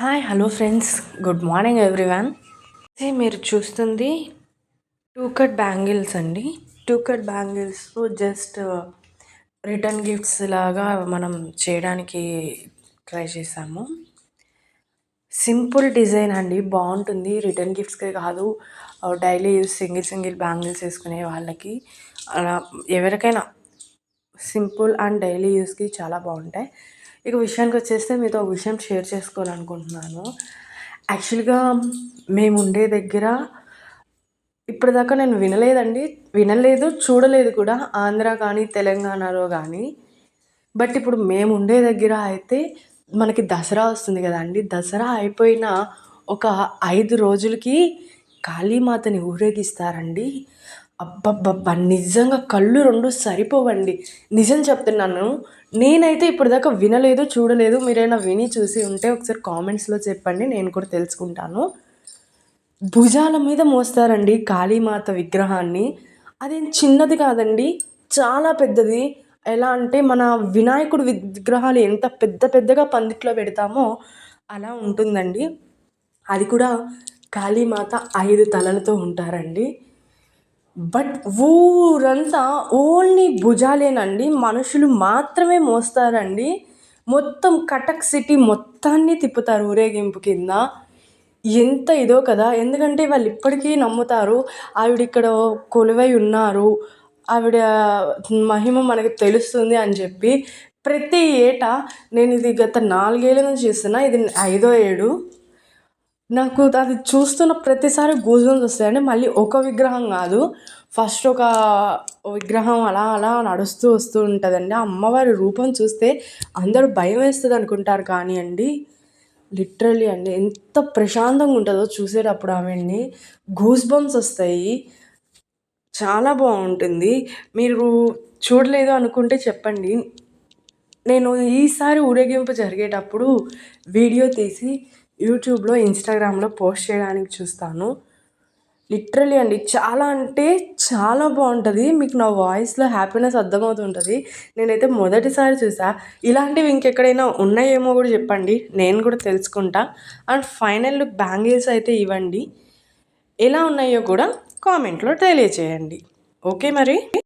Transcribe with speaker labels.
Speaker 1: Hi hello friends good morning everyone మీరు చూస్తుంది two cut bangles అండి two cut bangles just return gifts లాగా మనం చేయడానికి ట్రై చేసాము. సింపుల్ డిజైన్ అండి. బాగుంటుంది. రిటర్న్ గిఫ్ట్స్కే కాదు. Daily use single single bangles వేసుకునే వాళ్ళకి. అలా ఎవరికైనా సింపుల్ అండ్ డైలీ యూస్కి చాలా బాగుంటాయి. ఇక విషయానికి వచ్చేస్తే మీతో ఒక విషయం షేర్ చేసుకోవాలనుకుంటున్నాను. యాక్చువల్గా మేము ఉండే దగ్గర ఇప్పటిదాకా నేను వినలేదండి. వినలేదు చూడలేదు కూడా. ఆంధ్ర కానీ తెలంగాణలో కానీ బట్ ఇప్పుడు మేము ఉండే దగ్గర అయితే మనకి దసరా వస్తుంది కదా అండి. దసరా అయిపోయిన ఒక ఐదు రోజులకి కాళీమాతని ఊరేగిస్తారండి. అబ్బబ్బబ్బా నిజంగా కళ్ళు రెండు సరిపోవండి. నిజం చెప్తున్నాను నేనైతే ఇప్పటిదాకా వినలేదు చూడలేదు. మీరైనా విని చూసి ఉంటే ఒకసారి కామెంట్స్లో చెప్పండి నేను కూడా తెలుసుకుంటాను. భుజాల మీద మోస్తారండి కాళీమాత విగ్రహాన్ని. అదేం చిన్నది కాదండి చాలా పెద్దది. ఎలా అంటే మన వినాయకుడు విగ్రహాలు ఎంత పెద్ద పెద్దగా పందిట్లో పెడతామో అలా ఉంటుందండి. అది కూడా కాళీమాత ఐదు తలలతో ఉంటారండి. బట్ ఊరంతా ఓన్లీ భుజాలేనండి. మనుషులు మాత్రమే మోస్తారండి. మొత్తం కటక్ సిటీ మొత్తాన్ని తిప్పుతారు ఊరేగింపు కింద. ఎంత ఇదో కదా. ఎందుకంటే వాళ్ళు ఇప్పటికీ నమ్ముతారు ఆవిడ ఇక్కడ కొలువై ఉన్నారు. ఆవిడ మహిమ మనకి తెలుస్తుంది అని చెప్పి ప్రతి ఏటా నేను ఇది గత నాలుగేళ్ళ నుంచి చేస్తున్నా ఇది ఐదో ఏడు. నాకు అది చూస్తున్న ప్రతిసారి గూజున్స్ వస్తాయండి. మళ్ళీ ఒక విగ్రహం కాదు. ఫస్ట్ ఒక విగ్రహం అలా అలా నడుస్తూ వస్తూ ఉంటుందండి. ఆ అమ్మవారి రూపం చూస్తే అందరూ భయం వేస్తుంది అనుకుంటారు కానీ అండి లిటరలీ అండి. ఎంత ప్రశాంతంగా ఉంటుందో చూసేటప్పుడు ఆమెని గూస్ బంప్స్ వస్తాయి. చాలా బాగుంటుంది. మీరు చూడలేదు అనుకుంటే చెప్పండి. నేను ఈసారి ఊరేగింపు జరిగేటప్పుడు వీడియో తీసి యూట్యూబ్లో ఇన్స్టాగ్రామ్లో పోస్ట్ చేయడానికి చూస్తాను. లిటరలీ అండి చాలా అంటే చాలా బాగుంటుంది. మీకు నా వాయిస్లో హ్యాపీనెస్ అర్థమవుతుంటుంది. నేనైతే మొదటిసారి చూసా. ఇలాంటివి ఇంకెక్కడైనా ఉన్నాయేమో కూడా చెప్పండి. నేను కూడా తెలుసుకుంటా. అండ్ ఫైనల్ లుక్ బ్యాంగిల్స్ అయితే ఇవ్వండి. ఎలా ఉన్నాయో కూడా కామెంట్లో తెలియచేయండి. ఓకే మరి?